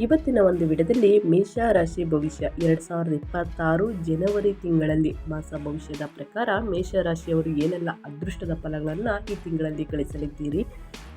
ಇವತ್ತಿನ ಒಂದು ವಿಡದಲ್ಲಿ ಮೇಷ ರಾಶಿ ಭವಿಷ್ಯ ಎರಡು ಸಾವಿರದ ಇಪ್ಪತ್ತಾರು ಜನವರಿ ತಿಂಗಳಲ್ಲಿ ಮಾಸ ಭವಿಷ್ಯದ ಪ್ರಕಾರ ಮೇಷ ರಾಶಿಯವರು ಏನೆಲ್ಲ ಅದೃಷ್ಟದ ಫಲಗಳನ್ನು ಈ ತಿಂಗಳಲ್ಲಿ ಗಳಿಸಲಿದ್ದೀರಿ?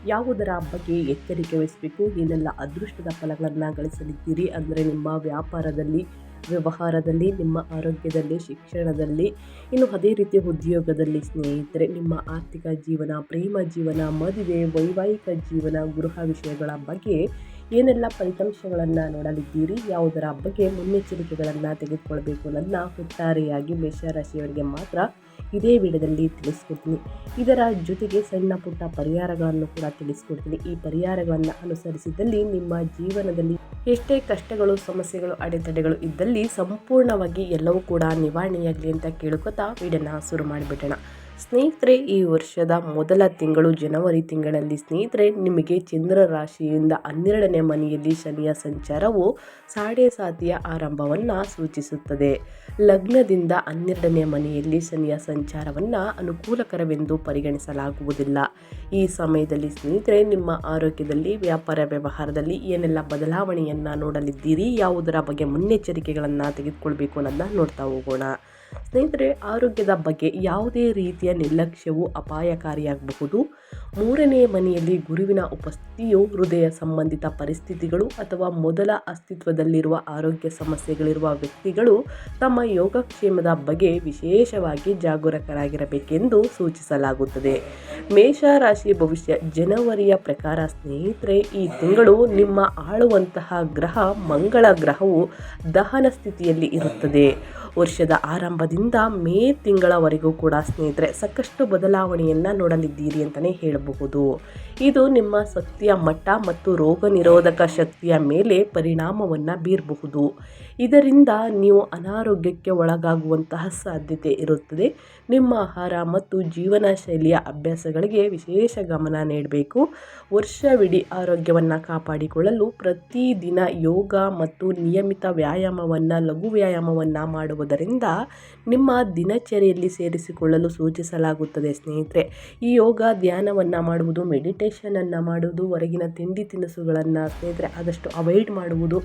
ಯಾವುದರ ಬಗ್ಗೆ ಎಚ್ಚರಿಕೆ ವಹಿಸಬೇಕು? ಏನೆಲ್ಲ ಅದೃಷ್ಟದ ಫಲಗಳನ್ನು ಗಳಿಸಲಿದ್ದೀರಿ? ಅಂದರೆ ನಿಮ್ಮ ವ್ಯಾಪಾರದಲ್ಲಿ, ವ್ಯವಹಾರದಲ್ಲಿ, ನಿಮ್ಮ ಆರೋಗ್ಯದಲ್ಲಿ, ಶಿಕ್ಷಣದಲ್ಲಿ, ಇನ್ನು ಅದೇ ರೀತಿ ಉದ್ಯೋಗದಲ್ಲಿ ಸ್ನೇಹಿತರೆ, ನಿಮ್ಮ ಆರ್ಥಿಕ ಜೀವನ, ಪ್ರೇಮ ಜೀವನ, ಮದುವೆ, ವೈವಾಹಿಕ ಜೀವನ, ಗೃಹ ವಿಷಯಗಳ ಬಗ್ಗೆ ಏನೆಲ್ಲ ಫಲಿತಾಂಶಗಳನ್ನು ನೋಡಲಿದ್ದೀರಿ? ಯಾವುದರ ಬಗ್ಗೆ ಮುನ್ನೆಚ್ಚರಿಕೆಗಳನ್ನು ತೆಗೆದುಕೊಳ್ಬೇಕು ನನ್ನ ಒಟ್ಟಾರೆಯಾಗಿ ಮೇಷರಾಶಿಯವರಿಗೆ ಮಾತ್ರ ಇದೇ ವಿಡಿಯೋದಲ್ಲಿ ತಿಳಿಸ್ಕೊಡ್ತೀನಿ. ಇದರ ಜೊತೆಗೆ ಸಣ್ಣ ಪುಟ್ಟ ಪರಿಹಾರಗಳನ್ನು ಕೂಡ ತಿಳಿಸ್ಕೊಡ್ತೀನಿ. ಈ ಪರಿಹಾರಗಳನ್ನು ಅನುಸರಿಸಿದಲ್ಲಿ ನಿಮ್ಮ ಜೀವನದಲ್ಲಿ ಎಷ್ಟೇ ಕಷ್ಟಗಳು, ಸಮಸ್ಯೆಗಳು, ಅಡೆತಡೆಗಳು ಇದ್ದಲ್ಲಿ ಸಂಪೂರ್ಣವಾಗಿ ಎಲ್ಲವೂ ಕೂಡ ನಿವಾರಣೆಯಾಗಲಿ ಅಂತ ಕೇಳ್ಕೊತಾ ವಿಡಿಯೋನ ಶುರು ಮಾಡಿಬಿಡೋಣ. ಸ್ನೇಹಿತರೆ, ಈ ವರ್ಷದ ಮೊದಲ ತಿಂಗಳು ಜನವರಿ ತಿಂಗಳಲ್ಲಿ ಸ್ನೇಹಿತರೆ, ನಿಮಗೆ ಚಂದ್ರ ರಾಶಿಯಿಂದ ಹನ್ನೆರಡನೇ ಮನೆಯಲ್ಲಿ ಶನಿಯ ಸಂಚಾರವು ಸಾಡೆ ಸಾತಿಯ ಆರಂಭವನ್ನು ಸೂಚಿಸುತ್ತದೆ. ಲಗ್ನದಿಂದ ಹನ್ನೆರಡನೇ ಮನೆಯಲ್ಲಿ ಶನಿಯ ಸಂಚಾರವನ್ನು ಅನುಕೂಲಕರವೆಂದು ಪರಿಗಣಿಸಲಾಗುವುದಿಲ್ಲ. ಈ ಸಮಯದಲ್ಲಿ ಸ್ನೇಹಿತರೆ, ನಿಮ್ಮ ಆರೋಗ್ಯದಲ್ಲಿ, ವ್ಯಾಪಾರ ವ್ಯವಹಾರದಲ್ಲಿ ಏನೆಲ್ಲ ಬದಲಾವಣೆಯನ್ನು ನೋಡಲಿದ್ದೀರಿ, ಯಾವುದರ ಬಗ್ಗೆ ಮುನ್ನೆಚ್ಚರಿಕೆಗಳನ್ನು ತೆಗೆದುಕೊಳ್ಬೇಕು ಅನ್ನೋದನ್ನ ನೋಡ್ತಾ ಹೋಗೋಣ. ಸ್ನೇಹಿತರೆ ಆರೋಗ್ಯದ ಬಗ್ಗೆ ಯಾವುದೇ ರೀತಿಯ ನಿರ್ಲಕ್ಷ್ಯವು ಅಪಾಯಕಾರಿಯಾಗಬಹುದು. ಮೂರನೇ ಮನೆಯಲ್ಲಿ ಗುರುವಿನ ಉಪಸ್ಥಿತಿಯು ಹೃದಯ ಸಂಬಂಧಿತ ಪರಿಸ್ಥಿತಿಗಳು ಅಥವಾ ಮೊದಲ ಅಸ್ತಿತ್ವದಲ್ಲಿರುವ ಆರೋಗ್ಯ ಸಮಸ್ಯೆಗಳಿರುವ ವ್ಯಕ್ತಿಗಳು ತಮ್ಮ ಯೋಗಕ್ಷೇಮದ ಬಗ್ಗೆ ವಿಶೇಷವಾಗಿ ಜಾಗರೂಕರಾಗಿರಬೇಕೆಂದು ಸೂಚಿಸಲಾಗುತ್ತದೆ. ಮೇಷ ರಾಶಿ ಭವಿಷ್ಯ ಜನವರಿಯ ಪ್ರಕಾರ ಸ್ನೇಹಿತರೆ, ಈ ತಿಂಗಳು ನಿಮ್ಮ ಆಳುವಂತಹ ಗ್ರಹ ಮಂಗಳ ಗ್ರಹವು ದಹನ ಸ್ಥಿತಿಯಲ್ಲಿ ಇರುತ್ತದೆ. ವರ್ಷದ ಆರಂಭದಿಂದ ಮೇ ತಿಂಗಳವರೆಗೂ ಕೂಡ ಸ್ನೇಹಿತರೆ, ಸಾಕಷ್ಟು ಬದಲಾವಣೆಯನ್ನು ನೋಡಲಿದ್ದೀರಿ ಅಂತಲೇ ಹೇಳಬಹುದು. ಇದು ನಿಮ್ಮ ಸತ್ಯ ಮಟ್ಟ ಮತ್ತು ರೋಗ ನಿರೋಧಕ ಶಕ್ತಿಯ ಮೇಲೆ ಪರಿಣಾಮವನ್ನು ಬೀರಬಹುದು. ಇದರಿಂದ ನೀವು ಅನಾರೋಗ್ಯಕ್ಕೆ ಒಳಗಾಗುವಂತಹ ಸಾಧ್ಯತೆ ಇರುತ್ತದೆ. ನಿಮ್ಮ ಆಹಾರ ಮತ್ತು ಜೀವನ ಶೈಲಿಯ ಅಭ್ಯಾಸಗಳಿಗೆ ವಿಶೇಷ ಗಮನ ನೀಡಬೇಕು. ವರ್ಷವಿಡೀ ಆರೋಗ್ಯವನ್ನು ಕಾಪಾಡಿಕೊಳ್ಳಲು ಪ್ರತಿದಿನ ಯೋಗ ಮತ್ತು ನಿಯಮಿತ ವ್ಯಾಯಾಮವನ್ನು, ಲಘು ವ್ಯಾಯಾಮವನ್ನು ಮಾಡುವುದರಿಂದ ನಿಮ್ಮ ದಿನಚರಿಯಲ್ಲಿ ಸೇರಿಸಿಕೊಳ್ಳಲು ಸೂಚಿಸಲಾಗುತ್ತದೆ ಸ್ನೇಹಿತರೆ. ಈ ಯೋಗ ಧ್ಯಾನವನ್ನು ಮಾಡುವುದು ಮೆಡಿಟೇಷನನ್ನು ಮಾಡುವುದು, ಹೊರಗಿನ ತಿಂಡಿ ತಿನಿಸುಗಳನ್ನು ಸ್ನೇಹಿತರೆ ಆದಷ್ಟು ಅವಾಯ್ಡ್ ಮಾಡುವುದು,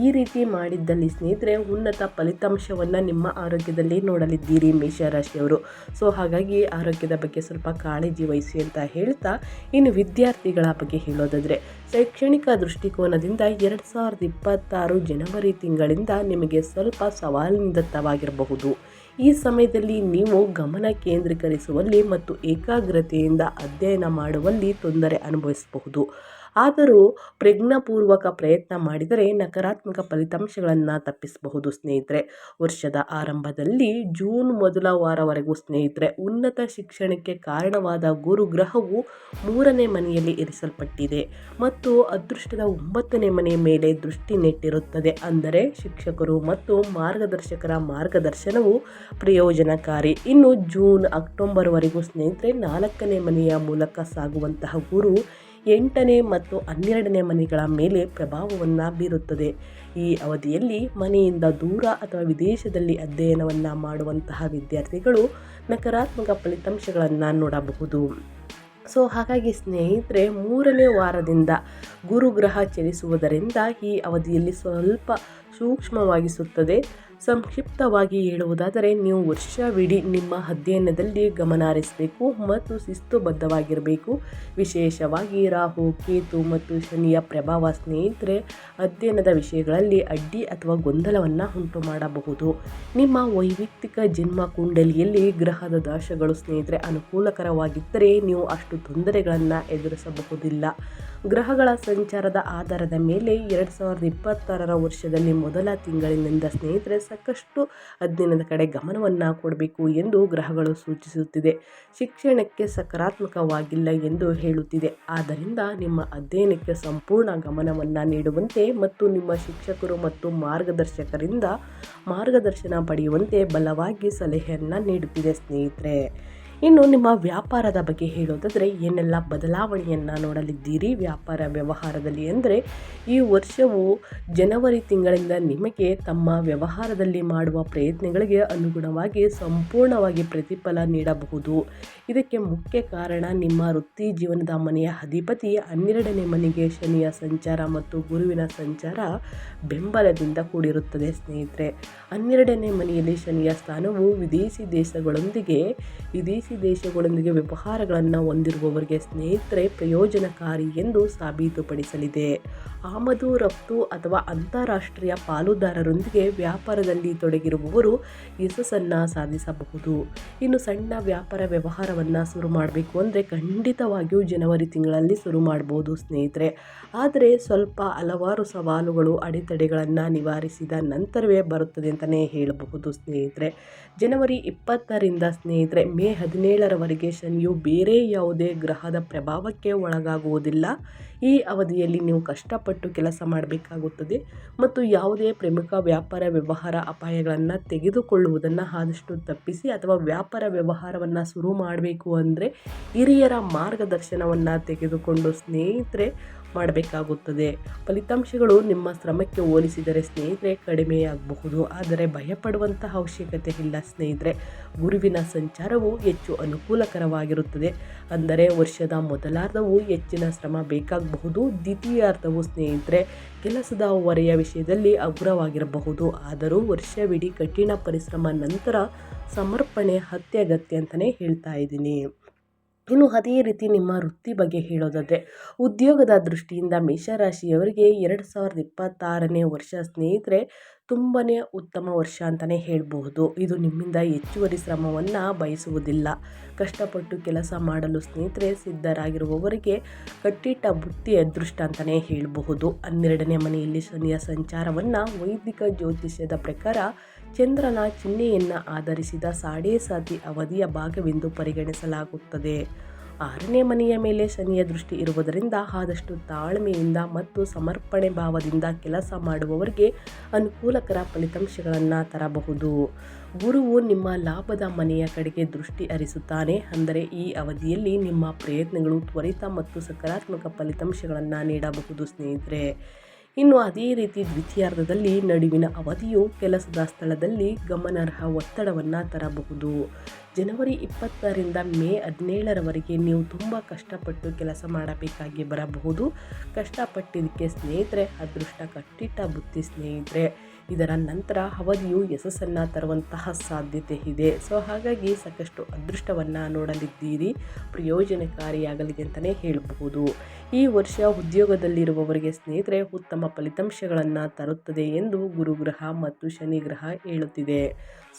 ಈ ರೀತಿ ಮಾಡಿದ್ದಲ್ಲಿ ಸ್ನೇಹಿತರೆ ಉನ್ನತ ಫಲಿತಾಂಶವನ್ನು ನಿಮ್ಮ ಆರೋಗ್ಯದಲ್ಲಿ ನೋಡಲಿದ್ದೀರಿ ಮೇಷರಾಶಿಯವರು ಸೊ, ಹಾಗಾಗಿ ಆರೋಗ್ಯದ ಬಗ್ಗೆ ಸ್ವಲ್ಪ ಕಾಳಜಿ ವಹಿಸಿ ಅಂತ ಹೇಳ್ತಾ ಇನ್ನು ವಿದ್ಯಾರ್ಥಿಗಳ ಬಗ್ಗೆ ಹೇಳೋದಾದರೆ, ಶೈಕ್ಷಣಿಕ ದೃಷ್ಟಿಕೋನದಿಂದ ಎರಡು ಸಾವಿರದ ಇಪ್ಪತ್ತಾರು ಜನವರಿ ತಿಂಗಳಿಂದ ನಿಮಗೆ ಸ್ವಲ್ಪ ಸವಾಲಿನಿಂದವಾಗಿರಬಹುದು ಈ ಸಮಯದಲ್ಲಿ ನೀವು ಗಮನ ಕೇಂದ್ರೀಕರಿಸುವಲ್ಲಿ ಮತ್ತು ಏಕಾಗ್ರತೆಯಿಂದ ಅಧ್ಯಯನ ಮಾಡುವಲ್ಲಿ ತೊಂದರೆ ಅನುಭವಿಸಬಹುದು. ಆದರೂ ಪ್ರಜ್ಞಾಪೂರ್ವಕ ಪ್ರಯತ್ನ ಮಾಡಿದರೆ ನಕಾರಾತ್ಮಕ ಫಲಿತಾಂಶಗಳನ್ನು ತಪ್ಪಿಸಬಹುದು ಸ್ನೇಹಿತರೆ. ವರ್ಷದ ಆರಂಭದಲ್ಲಿ ಜೂನ್ ಮೊದಲ ವಾರವರೆಗೂ ಸ್ನೇಹಿತರೆ, ಉನ್ನತ ಶಿಕ್ಷಣಕ್ಕೆ ಕಾರಣವಾದ ಗುರುಗ್ರಹವು ಮೂರನೇ ಮನೆಯಲ್ಲಿ ಇರಿಸಲ್ಪಟ್ಟಿದೆ ಮತ್ತು ಅದೃಷ್ಟದ ಒಂಬತ್ತನೇ ಮನೆಯ ಮೇಲೆ ದೃಷ್ಟಿ ನೆಟ್ಟಿರುತ್ತದೆ. ಅಂದರೆ ಶಿಕ್ಷಕರು ಮತ್ತು ಮಾರ್ಗದರ್ಶಕರ ಮಾರ್ಗದರ್ಶನವು ಪ್ರಯೋಜನಕಾರಿ. ಇನ್ನು ಜೂನ್ ಅಕ್ಟೋಬರ್ವರೆಗೂ ಸ್ನೇಹಿತರೆ, ನಾಲ್ಕನೇ ಮನೆಯ ಮೂಲಕ ಸಾಗುವಂತಹ ಗುರು ಎಂಟನೇ ಮತ್ತು ಹನ್ನೆರಡನೇ ಮನೆಗಳ ಮೇಲೆ ಪ್ರಭಾವವನ್ನು ಬೀರುತ್ತದೆ. ಈ ಅವಧಿಯಲ್ಲಿ ಮನೆಯಿಂದ ದೂರ ಅಥವಾ ವಿದೇಶದಲ್ಲಿ ಅಧ್ಯಯನವನ್ನು ಮಾಡುವಂತಹ ವಿದ್ಯಾರ್ಥಿಗಳು ನಕಾರಾತ್ಮಕ ಫಲಿತಾಂಶಗಳನ್ನು ನೋಡಬಹುದು. ಸೊ, ಹಾಗಾಗಿ ಸ್ನೇಹಿತರೆ, ಮೂರನೇ ವಾರದಿಂದ ಗುರುಗ್ರಹ ಚಲಿಸುವುದರಿಂದ ಈ ಅವಧಿಯಲ್ಲಿ ಸ್ವಲ್ಪ ಸೂಕ್ಷ್ಮವಾಗಿಸುತ್ತದೆ. ಸಂಕ್ಷಿಪ್ತವಾಗಿ ಹೇಳುವುದಾದರೆ, ನೀವು ವರ್ಷವಿಡೀ ನಿಮ್ಮ ಅಧ್ಯಯನದಲ್ಲಿ ಗಮನ ಹರಿಸಬೇಕು ಮತ್ತು ಶಿಸ್ತುಬದ್ಧವಾಗಿರಬೇಕು. ವಿಶೇಷವಾಗಿ ರಾಹು, ಕೇತು ಮತ್ತು ಶನಿಯ ಪ್ರಭಾವ ಸ್ನೇಹಿತರೆ, ಅಧ್ಯಯನದ ವಿಷಯಗಳಲ್ಲಿ ಅಡ್ಡಿ ಅಥವಾ ಗೊಂದಲವನ್ನು ಉಂಟು ಮಾಡಬಹುದು ನಿಮ್ಮ ವೈಯಕ್ತಿಕ ಜನ್ಮ ಕುಂಡಲಿಯಲ್ಲಿ ಗ್ರಹದ ದೋಷಗಳು ಸ್ನೇಹಿತರೆ ಅನುಕೂಲಕರವಾಗಿದ್ದರೆ, ನೀವು ಅಷ್ಟು ತೊಂದರೆಗಳನ್ನು ಎದುರಿಸಬಹುದಿಲ್ಲ. ಗ್ರಹಗಳ ಸಂಚಾರದ ಆಧಾರದ ಮೇಲೆ ಎರಡು ಸಾವಿರದ ಇಪ್ಪತ್ತಾರರ ವರ್ಷದಲ್ಲಿ ಮೊದಲ ತಿಂಗಳಿನಿಂದ ಸ್ನೇಹಿತರೆ ಸಾಕಷ್ಟು ಅಧ್ಯಯನದ ಕಡೆ ಗಮನವನ್ನು ಕೊಡಬೇಕು ಎಂದು ಗ್ರಹಗಳು ಸೂಚಿಸುತ್ತಿದೆ. ಶಿಕ್ಷಣಕ್ಕೆ ಸಕಾರಾತ್ಮಕವಾಗಿಲ್ಲ ಎಂದು ಹೇಳುತ್ತಿದೆ. ಆದ್ದರಿಂದ ನಿಮ್ಮ ಅಧ್ಯಯನಕ್ಕೆ ಸಂಪೂರ್ಣ ಗಮನವನ್ನು ನೀಡುವಂತೆ ಮತ್ತು ನಿಮ್ಮ ಶಿಕ್ಷಕರು ಮತ್ತು ಮಾರ್ಗದರ್ಶಕರಿಂದ ಮಾರ್ಗದರ್ಶನ ಪಡೆಯುವಂತೆ ಬಲವಾಗಿ ಸಲಹೆಯನ್ನು ನೀಡುತ್ತಿದೆ ಸ್ನೇಹಿತರೆ. ಇನ್ನು ನಿಮ್ಮ ವ್ಯಾಪಾರದ ಬಗ್ಗೆ ಹೇಳೋದಾದರೆ ಏನೆಲ್ಲ ಬದಲಾವಣೆಯನ್ನು ನೋಡಲಿದ್ದೀರಿ ವ್ಯಾಪಾರ ವ್ಯವಹಾರದಲ್ಲಿ ಅಂದರೆ ಈ ವರ್ಷವು ಜನವರಿ ತಿಂಗಳಿಂದ ನಿಮಗೆ ತಮ್ಮ ವ್ಯವಹಾರದಲ್ಲಿ ಮಾಡುವ ಪ್ರಯತ್ನಗಳಿಗೆ ಅನುಗುಣವಾಗಿ ಸಂಪೂರ್ಣವಾಗಿ ಪ್ರತಿಫಲ ನೀಡಬಹುದು. ಇದಕ್ಕೆ ಮುಖ್ಯ ಕಾರಣ ನಿಮ್ಮ ವೃತ್ತಿ ಜೀವನದ ಮನೆಯ ಅಧಿಪತಿ, ಹನ್ನೆರಡನೇ ಮನೆಗೆ ಶನಿಯ ಸಂಚಾರ ಮತ್ತು ಗುರುವಿನ ಸಂಚಾರ ಬೆಂಬಲದಿಂದ ಕೂಡಿರುತ್ತದೆ ಸ್ನೇಹಿತರೆ. ಹನ್ನೆರಡನೇ ಮನೆಯಲ್ಲಿ ಶನಿಯ ಸ್ಥಾನವು ವಿದೇಶಿ ದೇಶಗಳೊಂದಿಗೆ, ವಿದೇಶಿ ದೇಶಗಳೊಂದಿಗೆ ವ್ಯವಹಾರಗಳನ್ನು ಹೊಂದಿರುವವರಿಗೆ ಸ್ನೇಹಿತರೆ ಪ್ರಯೋಜನಕಾರಿ ಎಂದು ಸಾಬೀತುಪಡಿಸಲಿದೆ. ಆಮದು, ರಫ್ತು ಅಥವಾ ಅಂತಾರಾಷ್ಟ್ರೀಯ ಪಾಲುದಾರರೊಂದಿಗೆ ವ್ಯಾಪಾರದಲ್ಲಿ ತೊಡಗಿರುವವರು ಯಶಸ್ಸನ್ನು ಸಾಧಿಸಬಹುದು. ಇನ್ನು ಸಣ್ಣ ವ್ಯಾಪಾರ ವ್ಯವಹಾರವನ್ನು ಶುರು ಮಾಡಬೇಕು ಅಂದರೆ ಖಂಡಿತವಾಗಿಯೂ ಜನವರಿ ತಿಂಗಳಲ್ಲಿ ಶುರು ಮಾಡ್ಬೋದು ಸ್ನೇಹಿತರೆ. ಆದರೆ ಸ್ವಲ್ಪ ಹಲವಾರು ಸವಾಲುಗಳು, ಅಡೆತಡೆಗಳನ್ನು ನಿವಾರಿಸಿದ ನಂತರವೇ ಬರುತ್ತದೆ ಅಂತಲೇ ಹೇಳಬಹುದು ಸ್ನೇಹಿತರೆ. ಜನವರಿ ಇಪ್ಪತ್ತರಿಂದ ಸ್ನೇಹಿತರೆ, ಮೇ ಹದಿನೇಳರವರೆಗೆ ಶನಿಯು ಬೇರೆ ಯಾವುದೇ ಗ್ರಹದ ಪ್ರಭಾವಕ್ಕೆ ಒಳಗಾಗುವುದಿಲ್ಲ. ಈ ಅವಧಿಯಲ್ಲಿ ನೀವು ಕಷ್ಟಪಟ್ಟು ಕೆಲಸ ಮಾಡಬೇಕಾಗುತ್ತದೆ ಮತ್ತು ಯಾವುದೇ ಪ್ರಮುಖ ವ್ಯಾಪಾರ ವ್ಯವಹಾರ ಅಪಾಯಗಳನ್ನು ತೆಗೆದುಕೊಳ್ಳುವುದನ್ನು ಆದಷ್ಟು ತಪ್ಪಿಸಿ ಅಥವಾ ವ್ಯಾಪಾರ ವ್ಯವಹಾರವನ್ನು ಶುರು ಮಾಡಬೇಕು ಅಂದರೆ ಹಿರಿಯರ ಮಾರ್ಗದರ್ಶನವನ್ನು ತೆಗೆದುಕೊಂಡು ಸ್ನೇಹಿತರೆ ಮಾಡಬೇಕಾಗುತ್ತದೆ. ಫಲಿತಾಂಶಗಳು ನಿಮ್ಮ ಶ್ರಮಕ್ಕೆ ಹೋಲಿಸಿದರೆ ಸ್ನೇಹಿತರೆ ಕಡಿಮೆಯಾಗಬಹುದು. ಆದರೆ ಭಯಪಡುವಂತಹ ಅವಶ್ಯಕತೆ ಇಲ್ಲ ಸ್ನೇಹಿತರೆ. ಗುರುವಿನ ಸಂಚಾರವು ಹೆಚ್ಚು ಅನುಕೂಲಕರವಾಗಿರುತ್ತದೆ. ಅಂದರೆ ವರ್ಷದ ಮೊದಲಾರ್ಧವು ಹೆಚ್ಚಿನ ಶ್ರಮ ಬೇಕಾಗಬಹುದು. ದ್ವಿತೀಯಾರ್ಧವು ಸ್ನೇಹಿತರೆ ಕೆಲಸದ ಹೊರೆಯ ವಿಷಯದಲ್ಲಿ ಅಗ್ರವಾಗಿರಬಹುದು ಆದರೂ ವರ್ಷವಿಡೀ ಕಠಿಣ ಪರಿಶ್ರಮ ನಂತರ ಸಮರ್ಪಣೆ, ಅತ್ಯಗತ್ಯ ಅಂತಲೇ ಹೇಳ್ತಾ ಇದ್ದೀನಿ. ಇನ್ನು ಅದೇ ರೀತಿ ನಿಮ್ಮ ವೃತ್ತಿ ಬಗ್ಗೆ ಹೇಳೋದಾದರೆ, ಉದ್ಯೋಗದ ದೃಷ್ಟಿಯಿಂದ ಮೇಷರಾಶಿಯವರಿಗೆ ಎರಡು ಸಾವಿರದ ಇಪ್ಪತ್ತಾರನೇ ವರ್ಷ ಸ್ನೇಹಿತರೆ ತುಂಬಾ ಉತ್ತಮ ವರ್ಷ ಅಂತಲೇ ಹೇಳಬಹುದು. ಇದು ನಿಮ್ಮಿಂದ ಹೆಚ್ಚುವರಿ ಶ್ರಮವನ್ನು ಬಯಸುವುದಿಲ್ಲ. ಕಷ್ಟಪಟ್ಟು ಕೆಲಸ ಮಾಡಲು ಸ್ನೇಹಿತರೆ, ಸಿದ್ಧರಾಗಿರುವವರಿಗೆ ಕಟ್ಟಿಟ್ಟ ಬುತ್ತಿ ಅದೃಷ್ಟ ಅಂತಲೇ ಹೇಳಬಹುದು. ಹನ್ನೆರಡನೇ ಮನೆಯಲ್ಲಿ ಶನಿಯ ಸಂಚಾರವನ್ನು ವೈದಿಕ ಜ್ಯೋತಿಷ್ಯದ ಪ್ರಕಾರ ಚಂದ್ರನ ಚಿಹ್ನೆಯನ್ನು ಆಧರಿಸಿದ ಸಾಡೇ ಸಾತಿ ಅವಧಿಯ ಭಾಗವೆಂದು ಪರಿಗಣಿಸಲಾಗುತ್ತದೆ. ಆರನೇ ಮನೆಯ ಮೇಲೆ ಶನಿಯ ದೃಷ್ಟಿ ಇರುವುದರಿಂದ ಆದಷ್ಟು ತಾಳ್ಮೆಯಿಂದ ಮತ್ತು ಸಮರ್ಪಣೆ ಭಾವದಿಂದ ಕೆಲಸ ಮಾಡುವವರಿಗೆ ಅನುಕೂಲಕರ ಫಲಿತಾಂಶಗಳನ್ನು ತರಬಹುದು. ಗುರುವು ನಿಮ್ಮ ಲಾಭದ ಮನೆಯ ಕಡೆಗೆ ದೃಷ್ಟಿ ಹರಿಸುತ್ತಾನೆ. ಅಂದರೆ ಈ ಅವಧಿಯಲ್ಲಿ ನಿಮ್ಮ ಪ್ರಯತ್ನಗಳು ತ್ವರಿತ ಮತ್ತು ಸಕಾರಾತ್ಮಕ ಫಲಿತಾಂಶಗಳನ್ನು ನೀಡಬಹುದು ಸ್ನೇಹಿತರೆ. ಇನ್ನು ಅದೇ ರೀತಿ ದ್ವಿತೀಯಾರ್ಧದಲ್ಲಿ ನಡುವಿನ ಅವಧಿಯು ಕೆಲಸದ ಸ್ಥಳದಲ್ಲಿ ಗಮನಾರ್ಹ ಒತ್ತಡವನ್ನು ತರಬಹುದು. ಜನವರಿ ಇಪ್ಪತ್ತರಿಂದ ಮೇ ಹದಿನೇಳರವರೆಗೆ ನೀವು ತುಂಬ ಕಷ್ಟಪಟ್ಟು ಕೆಲಸ ಮಾಡಬೇಕಾಗಿ ಬರಬಹುದು. ಕಷ್ಟಪಟ್ಟಿದ್ದಕ್ಕೆ ಸ್ನೇಹಿತರೆ, ಅದೃಷ್ಟ ಕಟ್ಟಿಟ್ಟ ಬುತ್ತಿ ಸ್ನೇಹಿತರೆ, ಇದರ ನಂತರ ಅವಧಿಯು ಯಶಸ್ಸನ್ನು ತರುವಂತಹ ಸಾಧ್ಯತೆ ಇದೆ. ಸೊ, ಹಾಗಾಗಿ ಸಾಕಷ್ಟು ಅದೃಷ್ಟವನ್ನು ನೋಡಲಿದ್ದೀರಿ. ಪ್ರಯೋಜನಕಾರಿಯಾಗಲಿದೆ ಅಂತಲೇ ಹೇಳಬಹುದು. ಈ ವರ್ಷ ಉದ್ಯೋಗದಲ್ಲಿರುವವರಿಗೆ ಸ್ನೇಹಿತರೆ, ಉತ್ತಮ ಫಲಿತಾಂಶಗಳನ್ನು ತರುತ್ತದೆ ಎಂದು ಗುರುಗ್ರಹ ಮತ್ತು ಶನಿ ಗ್ರಹ ಹೇಳುತ್ತಿದೆ.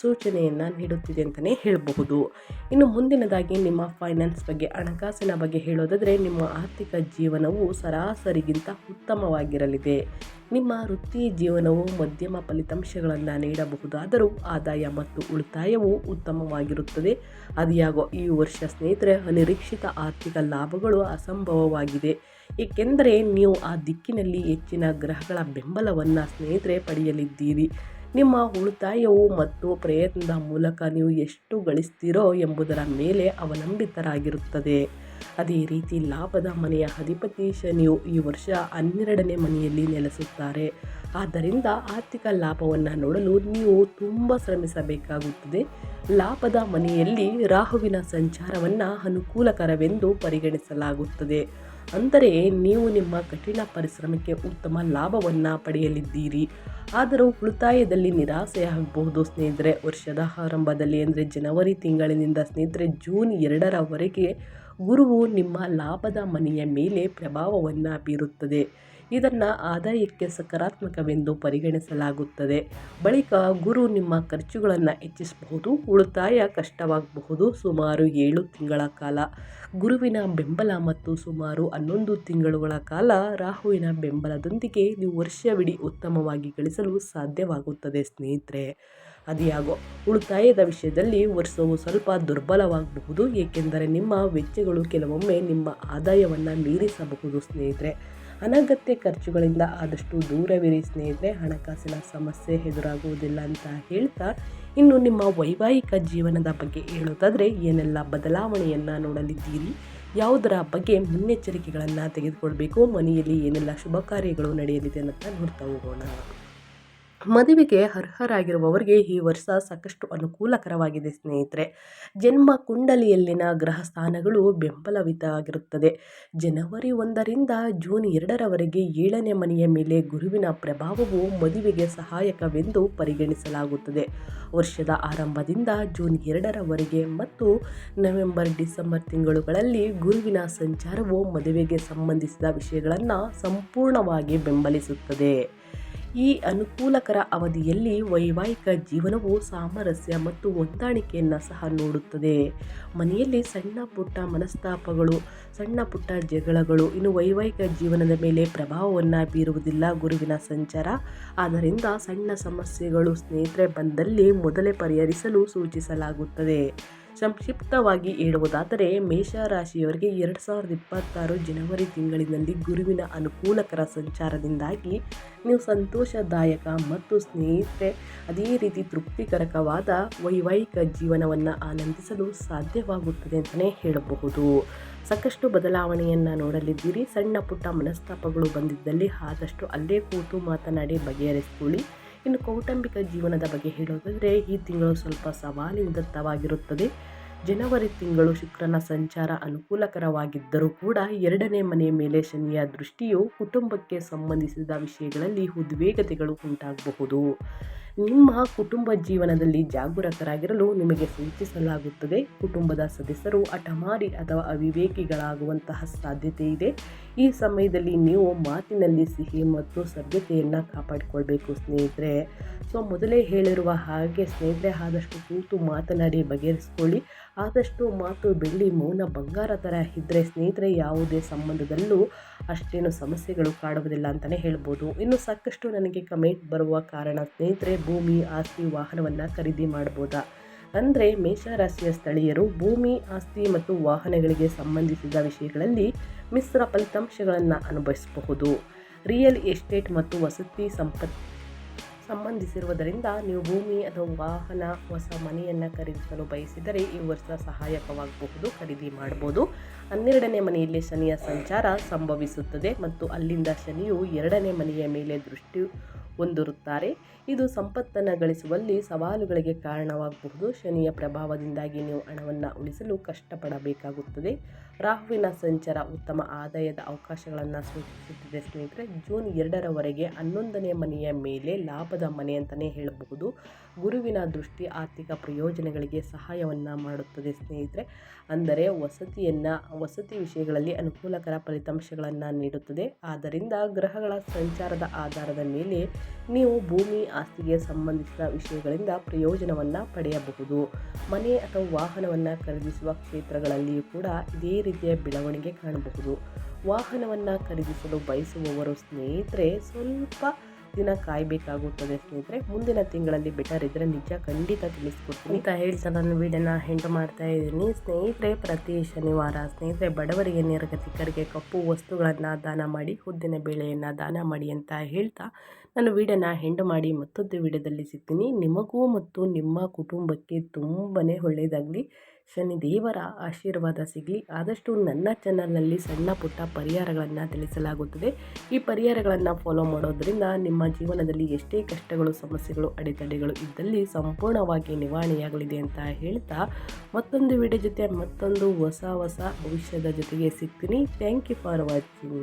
ಸೂಚನೆಯನ್ನು ನೀಡುತ್ತಿದೆ ಅಂತಲೇ ಹೇಳಬಹುದು. ಇನ್ನು ಮುಂದಿನದಾಗಿ ನಿಮ್ಮ ಫೈನಾನ್ಸ್ ಬಗ್ಗೆ, ಹಣಕಾಸಿನ ಬಗ್ಗೆ ಹೇಳೋದಾದರೆ ನಿಮ್ಮ ಆರ್ಥಿಕ ಜೀವನವು ಸರಾಸರಿಗಿಂತ ಉತ್ತಮವಾಗಿರಲಿದೆ. ನಿಮ್ಮ ವೃತ್ತಿ ಜೀವನವು ಮಧ್ಯಮ ಫಲಿತಾಂಶಗಳನ್ನು ನೀಡಬಹುದಾದರೂ ಆದಾಯ ಮತ್ತು ಉಳಿತಾಯವು ಉತ್ತಮವಾಗಿರುತ್ತದೆ. ಅದಿಯಾಗೋ ಈ ವರ್ಷ ಸ್ನೇಹಿತರೆ, ಅನಿರೀಕ್ಷಿತ ಆರ್ಥಿಕ ಲಾಭಗಳು ಅಸಂಭವವಾಗಿದೆ. ಏಕೆಂದರೆ ನೀವು ಆ ದಿಕ್ಕಿನಲ್ಲಿ ಹೆಚ್ಚಿನ ಗ್ರಹಗಳ ಬೆಂಬಲವನ್ನು ಸ್ನೇಹಿತರೆ ಪಡೆಯಲಿದ್ದೀರಿ. ನಿಮ್ಮ ಉಳಿತಾಯವು ಮತ್ತು ಪ್ರಯತ್ನದ ಮೂಲಕ ನೀವು ಎಷ್ಟು ಗಳಿಸ್ತೀರೋ ಎಂಬುದರ ಮೇಲೆ ಅವಲಂಬಿತರಾಗಿರುತ್ತದೆ. ಅದೇ ರೀತಿ ಲಾಭದ ಮನೆಯ ಅಧಿಪತಿ ಶನಿಯು ಈ ವರ್ಷ ಹನ್ನೆರಡನೇ ಮನೆಯಲ್ಲಿ ನೆಲೆಸುತ್ತಾರೆ. ಆದ್ದರಿಂದ ಆರ್ಥಿಕ ಲಾಭವನ್ನು ನೋಡಲು ನೀವು ತುಂಬ ಶ್ರಮಿಸಬೇಕಾಗುತ್ತದೆ. ಲಾಭದ ಮನೆಯಲ್ಲಿ ರಾಹುವಿನ ಸಂಚಾರವನ್ನು ಅನುಕೂಲಕರವೆಂದು ಪರಿಗಣಿಸಲಾಗುತ್ತದೆ. ಅಂದರೆ ನೀವು ನಿಮ್ಮ ಕಠಿಣ ಪರಿಶ್ರಮಕ್ಕೆ ಉತ್ತಮ ಲಾಭವನ್ನು ಪಡೆಯಲಿದ್ದೀರಿ. ಆದರೂ ಉಳಿತಾಯದಲ್ಲಿ ನಿರಾಸೆಯಾಗಬಹುದು ಸ್ನೇಹಿತರೆ. ವರ್ಷದ ಆರಂಭದಲ್ಲಿ ಅಂದರೆ ಜನವರಿ ತಿಂಗಳಿನಿಂದ ಸ್ನೇಹಿತರೆ, ಜೂನ್ ಎರಡರವರೆಗೆ ಗುರುವು ನಿಮ್ಮ ಲಾಭದ ಮನೆಯ ಮೇಲೆ ಪ್ರಭಾವವನ್ನು ಬೀರುತ್ತದೆ. ಇದನ್ನು ಆದಾಯಕ್ಕೆ ಸಕಾರಾತ್ಮಕವೆಂದು ಪರಿಗಣಿಸಲಾಗುತ್ತದೆ. ಬಳಿಕ ಗುರು ನಿಮ್ಮ ಖರ್ಚುಗಳನ್ನು ಹೆಚ್ಚಿಸಬಹುದು, ಉಳಿತಾಯ ಕಷ್ಟವಾಗಬಹುದು. ಸುಮಾರು ಏಳು ತಿಂಗಳ ಕಾಲ, ಗುರುವಿನ ಬೆಂಬಲ ಮತ್ತು ಸುಮಾರು ಹನ್ನೊಂದು ತಿಂಗಳುಗಳ ಕಾಲ ರಾಹುವಿನ ಬೆಂಬಲದೊಂದಿಗೆ ನೀವು ವರ್ಷವಿಡೀ ಉತ್ತಮವಾಗಿ ಗಳಿಸಲು ಸಾಧ್ಯವಾಗುತ್ತದೆ ಸ್ನೇಹಿತರೆ. ಅದಿಯಾಗೋ, ಉಳಿತಾಯದ ವಿಷಯದಲ್ಲಿ ವರ್ಷವು ಸ್ವಲ್ಪ ದುರ್ಬಲವಾಗಬಹುದು, ಏಕೆಂದರೆ ನಿಮ್ಮ ವೆಚ್ಚಗಳು ಕೆಲವೊಮ್ಮೆ ನಿಮ್ಮ ಆದಾಯವನ್ನು ಮೀರಿಸಬಹುದು ಸ್ನೇಹಿತರೆ. ಅನಗತ್ಯ ಖರ್ಚುಗಳಿಂದ ಆದಷ್ಟು ದೂರವಿರಿ ಸ್ನೇಹಿತರೆ, ಹಣಕಾಸಿನ ಸಮಸ್ಯೆ ಎದುರಾಗುವುದಿಲ್ಲ ಅಂತ ಹೇಳ್ತಾ ಇನ್ನು ನಿಮ್ಮ ವೈವಾಹಿಕ ಜೀವನದ ಬಗ್ಗೆ ಹೇಳೋದಾದರೆ ಏನೆಲ್ಲ ಬದಲಾವಣೆಯನ್ನು ನೋಡಲಿದ್ದೀರಿ? ಯಾವುದರ ಬಗ್ಗೆ ಮುನ್ನೆಚ್ಚರಿಕೆಗಳನ್ನು ತೆಗೆದುಕೊಳ್ಬೇಕು? ಮನೆಯಲ್ಲಿ ಏನೆಲ್ಲ ಶುಭ ಕಾರ್ಯಗಳು ನಡೆಯಲಿದೆ ಅಂತ ನೋಡ್ತಾ ಹೋಗೋಣ. ಮದುವೆಗೆ ಅರ್ಹರಾಗಿರುವವರಿಗೆ ಈ ವರ್ಷ ಸಾಕಷ್ಟು ಅನುಕೂಲಕರವಾಗಿದೆ, ಸ್ನೇಹಿತರೆ. ಜನ್ಮ ಕುಂಡಲಿಯಲ್ಲಿನ ಗ್ರಹ ಸ್ಥಾನಗಳು ಬೆಂಬಲವಿತವಾಗಿರುತ್ತದೆ ಜನವರಿ ಒಂದರಿಂದ ಜೂನ್ ಎರಡರವರೆಗೆ ಏಳನೇ ಮನೆಯ ಮೇಲೆ ಗುರುವಿನ ಪ್ರಭಾವವು ಮದುವೆಗೆ ಸಹಾಯಕವೆಂದು ಪರಿಗಣಿಸಲಾಗುತ್ತದೆ. ವರ್ಷದ ಆರಂಭದಿಂದ ಜೂನ್ ಎರಡರವರೆಗೆ ಮತ್ತು ನವೆಂಬರ್, ಡಿಸೆಂಬರ್ ತಿಂಗಳುಗಳಲ್ಲಿ ಗುರುವಿನ ಸಂಚಾರವು ಮದುವೆಗೆ ಸಂಬಂಧಿಸಿದ ವಿಷಯಗಳನ್ನು ಸಂಪೂರ್ಣವಾಗಿ ಬೆಂಬಲಿಸುತ್ತದೆ. ಈ ಅನುಕೂಲಕರ ಅವಧಿಯಲ್ಲಿ ವೈವಾಹಿಕ ಜೀವನವು ಸಾಮರಸ್ಯ ಮತ್ತು ಹೊಂದಾಣಿಕೆಯನ್ನು ಸಹ ನೋಡುತ್ತದೆ. ಮನೆಯಲ್ಲಿ ಸಣ್ಣ ಪುಟ್ಟ ಮನಸ್ತಾಪಗಳು, ಸಣ್ಣ ಪುಟ್ಟ ಜಗಳಗಳು ಇನ್ನು ವೈವಾಹಿಕ ಜೀವನದ ಮೇಲೆ ಪ್ರಭಾವವನ್ನು ಬೀರುವುದಿಲ್ಲ ಗುರುವಿನ ಸಂಚಾರ. ಆದ್ದರಿಂದ ಸಣ್ಣ ಸಮಸ್ಯೆಗಳು ಸ್ನೇಹಿತರೆ ಬಂದಲ್ಲಿ ಮೊದಲೇ ಪರಿಹರಿಸಲು ಸೂಚಿಸಲಾಗುತ್ತದೆ. ಸಂಕ್ಷಿಪ್ತವಾಗಿ ಹೇಳುವುದಾದರೆ, ಮೇಷರಾಶಿಯವರಿಗೆ ಎರಡು ಸಾವಿರದ ಇಪ್ಪತ್ತಾರು ಜನವರಿ ತಿಂಗಳಿನಲ್ಲಿ ಗುರುವಿನ ಅನುಕೂಲಕರ ಸಂಚಾರದಿಂದಾಗಿ ನೀವು ಸಂತೋಷದಾಯಕ ಮತ್ತು ಸ್ನೇಹಿತರೆ, ಅದೇ ರೀತಿ ತೃಪ್ತಿಕರಕವಾದ ವೈವಾಹಿಕ ಜೀವನವನ್ನು ಆನಂದಿಸಲು ಸಾಧ್ಯವಾಗುತ್ತದೆ ಅಂತಲೇ ಹೇಳಬಹುದು. ಸಾಕಷ್ಟು ಬದಲಾವಣೆಯನ್ನು ನೋಡಲಿದ್ದೀರಿ. ಸಣ್ಣ ಪುಟ್ಟ ಮನಸ್ತಾಪಗಳು ಬಂದಿದ್ದಲ್ಲಿ ಆದಷ್ಟು ಅಲ್ಲೇ ಕೂತು ಮಾತನಾಡಿ ಬಗೆಹರಿಸಿಕೊಳ್ಳಿ. ಇನ್ನು ಕೌಟುಂಬಿಕ ಜೀವನದ ಬಗ್ಗೆ ಹೇಳೋದಾದರೆ, ಈ ತಿಂಗಳು ಸ್ವಲ್ಪ ಸವಾಲಿನದತ್ತವಾಗಿರುತ್ತದೆ ಜನವರಿ ತಿಂಗಳು ಶುಕ್ರನ ಸಂಚಾರ ಅನುಕೂಲಕರವಾಗಿದ್ದರೂ ಕೂಡ ಎರಡನೇ ಮನೆ ಮೇಲೆ ಶನಿಯ ದೃಷ್ಟಿಯು ಕುಟುಂಬಕ್ಕೆ ಸಂಬಂಧಿಸಿದ ವಿಷಯಗಳಲ್ಲಿ ಉದ್ವೇಗತೆಗಳು ಉಂಟಾಗಬಹುದು. ನಿಮ್ಮ ಕುಟುಂಬ ಜೀವನದಲ್ಲಿ ಜಾಗರೂಕರಾಗಿರಲು ನಿಮಗೆ ಸೂಚಿಸಲಾಗುತ್ತದೆ. ಕುಟುಂಬದ ಸದಸ್ಯರು ಹಠಮಾರಿ ಅಥವಾ ಅವಿವೇಕಿಗಳಾಗುವಂತಹ ಸಾಧ್ಯತೆ ಇದೆ. ಈ ಸಮಯದಲ್ಲಿ ನೀವು ಮಾತಿನಲ್ಲಿ ಸಿಹಿ ಮತ್ತು ಸಭ್ಯತೆಯನ್ನು ಕಾಪಾಡಿಕೊಳ್ಬೇಕು ಸ್ನೇಹಿತರೆ. ಸೊ, ಮೊದಲೇ ಹೇಳಿರುವ ಹಾಗೆ ಸ್ನೇಹಿತರೆ, ಆದಷ್ಟು ಕೂತು ಮಾತನಾಡಿ ಬಗೆಹರಿಸ್ಕೊಳ್ಳಿ. ಆದಷ್ಟು ಮಾತು ಬೆಳ್ಳಿ ಮೌನ ಬಂಗಾರ ಥರ ಇದ್ದರೆ ಸ್ನೇಹಿತರೆ, ಯಾವುದೇ ಸಂಬಂಧದಲ್ಲೂ ಅಷ್ಟೇನು ಸಮಸ್ಯೆಗಳು ಕಾಡುವುದಿಲ್ಲ ಅಂತಲೇ ಹೇಳ್ಬೋದು. ಇನ್ನು ಸಾಕಷ್ಟು ನನಗೆ ಕಮೆಂಟ್ ಬರುವ ಕಾರಣ ಸ್ನೇಹಿತರೆ ಭೂಮಿ, ಆಸ್ತಿ, ವಾಹನವನ್ನು ಖರೀದಿ ಮಾಡ್ಬೋದಾ? ಅಂದರೆ ಮೇಷರಾಶಿಯ ಸ್ಥಳೀಯರು ಭೂಮಿ, ಆಸ್ತಿ ಮತ್ತು ವಾಹನಗಳಿಗೆ ಸಂಬಂಧಿಸಿದ ವಿಷಯಗಳಲ್ಲಿ ಮಿಶ್ರ ಫಲಿತಾಂಶಗಳನ್ನು ಅನುಭವಿಸಬಹುದು. ರಿಯಲ್ ಎಸ್ಟೇಟ್ ಮತ್ತು ವಸತಿ ಸಂಪತ್ ಸಂಬಂಧಿಸಿರುವುದರಿಂದ ನೀವು ಭೂಮಿ ಅಥವಾ ವಾಹನ, ಹೊಸ ಮನೆಯನ್ನು ಖರೀದಿಸಲು ಬಯಸಿದರೆ ಈ ವರ್ಷ ಸಹಾಯಕವಾಗಬಹುದು, ಖರೀದಿ ಮಾಡಬಹುದು ಹನ್ನೆರಡನೇ ಮನೆಯಲ್ಲಿ ಶನಿಯ ಸಂಚಾರ ಸಂಭವಿಸುತ್ತದೆ ಮತ್ತು ಅಲ್ಲಿಂದ ಶನಿಯು ಎರಡನೇ ಮನೆಯ ಮೇಲೆ ದೃಷ್ಟಿ ಹೊಂದಿರುತ್ತಾರೆ. ಇದು ಸಂಪತ್ತನ್ನು ಗಳಿಸುವಲ್ಲಿ ಸವಾಲುಗಳಿಗೆ ಕಾರಣವಾಗಬಹುದು. ಶನಿಯ ಪ್ರಭಾವದಿಂದಾಗಿ ನೀವು ಹಣವನ್ನು ಉಳಿಸಲು ಕಷ್ಟಪಡಬೇಕಾಗುತ್ತದೆ. ರಾಹುವಿನ ಸಂಚಾರ ಉತ್ತಮ ಆದಾಯದ ಅವಕಾಶಗಳನ್ನು ಸೂಚಿಸುತ್ತಿದೆ ಸ್ನೇಹಿತರೆ. ಜೂನ್ ಎರಡರವರೆಗೆ ಹನ್ನೊಂದನೇ ಮನೆಯ ಮೇಲೆ ಲಾಭದ ಮನೆ ಅಂತಲೇ ಹೇಳಬಹುದು. ಗುರುವಿನ ದೃಷ್ಟಿ ಆರ್ಥಿಕ ಪ್ರಯೋಜನಗಳಿಗೆ ಸಹಾಯವನ್ನು ಮಾಡುತ್ತದೆ ಸ್ನೇಹಿತರೆ. ಅಂದರೆ ವಸತಿಯನ್ನು, ವಸತಿ ವಿಷಯಗಳಲ್ಲಿ ಅನುಕೂಲಕರ ಫಲಿತಾಂಶಗಳನ್ನು ನೀಡುತ್ತದೆ. ಆದ್ದರಿಂದ ಗ್ರಹಗಳ ಸಂಚಾರದ ಆಧಾರದ ಮೇಲೆ ನೀವು ಭೂಮಿ, ಆಸ್ತಿಗೆ ಸಂಬಂಧಿಸಿದ ವಿಷಯಗಳಿಂದ ಪ್ರಯೋಜನವನ್ನು ಪಡೆಯಬಹುದು. ಮನೆ ಅಥವಾ ವಾಹನವನ್ನು ಖರೀದಿಸುವ ಕ್ಷೇತ್ರಗಳಲ್ಲಿಯೂ ಕೂಡ ಇದೇ ರೀತಿಯ ಬೆಳವಣಿಗೆ ಕಾಣಬಹುದು. ವಾಹನವನ್ನು ಖರೀದಿಸಲು ಬಯಸುವವರು ಸ್ನೇಹಿತರೆ, ಸ್ವಲ್ಪ ದಿನ ಕಾಯಬೇಕಾಗುತ್ತದೆ ಸ್ನೇಹಿತರೆ. ಮುಂದಿನ ತಿಂಗಳಲ್ಲಿ ಬೆಟರ್ ಇದ್ದರೆ ನಿಜ ಖಂಡಿತ ತಿಳಿಸ್ಕೊಡ್ತೀನಿ. ಅಂತ ಹೇಳ್ತಾ ನಾನು ವೀಡಿಯೋನ ಹೆಂಡು ಮಾಡ್ತಾ ಇದ್ದೀನಿ. ಸ್ನೇಹಿತರೆ, ಪ್ರತಿ ಶನಿವಾರ ಸ್ನೇಹಿತರೆ, ಬಡವರಿಗೆ ನಿರ್ಗತಿಕರಿಗೆ ಕಪ್ಪು ವಸ್ತುಗಳನ್ನು ದಾನ ಮಾಡಿ, ಉದ್ದಿನ ಬೇಳೆಯನ್ನು ದಾನ ಮಾಡಿ ಅಂತ ಹೇಳ್ತಾ ನಾನು ವೀಡಿಯೋನ ಹೆಂಡು ಮಾಡಿ ಮತ್ತೊಂದು ವೀಡಿಯೋದಲ್ಲಿ ಸಿಗ್ತೀನಿ. ನಿಮಗೂ ಮತ್ತು ನಿಮ್ಮ ಕುಟುಂಬಕ್ಕೆ ತುಂಬಾ ಒಳ್ಳೆಯದಾಗಲಿ ಶನಿ ದೇವರ ಆಶೀರ್ವಾದ ಸಿಗಲಿ. ಆದಷ್ಟು ನನ್ನ ಚಾನಲ್ನಲ್ಲಿ ಸಣ್ಣ ಪುಟ್ಟ ಪರಿಹಾರಗಳನ್ನು ತಿಳಿಸಲಾಗುತ್ತದೆ. ಈ ಪರಿಹಾರಗಳನ್ನು ಫಾಲೋ ಮಾಡೋದರಿಂದ ನಿಮ್ಮ ಜೀವನದಲ್ಲಿ ಎಷ್ಟೇ ಕಷ್ಟಗಳು, ಸಮಸ್ಯೆಗಳು, ಅಡೆತಡೆಗಳು ಇದ್ದಲ್ಲಿ ಸಂಪೂರ್ಣವಾಗಿ ನಿವಾರಣೆಯಾಗಲಿದೆ ಅಂತ ಹೇಳ್ತಾ ಮತ್ತೊಂದು ವಿಡಿಯೋ ಜೊತೆ ಮತ್ತೊಂದು ಹೊಸ ಹೊಸ ಭವಿಷ್ಯದ ಜೊತೆಗೆ ಸಿಗ್ತೀನಿ. Thank you for watching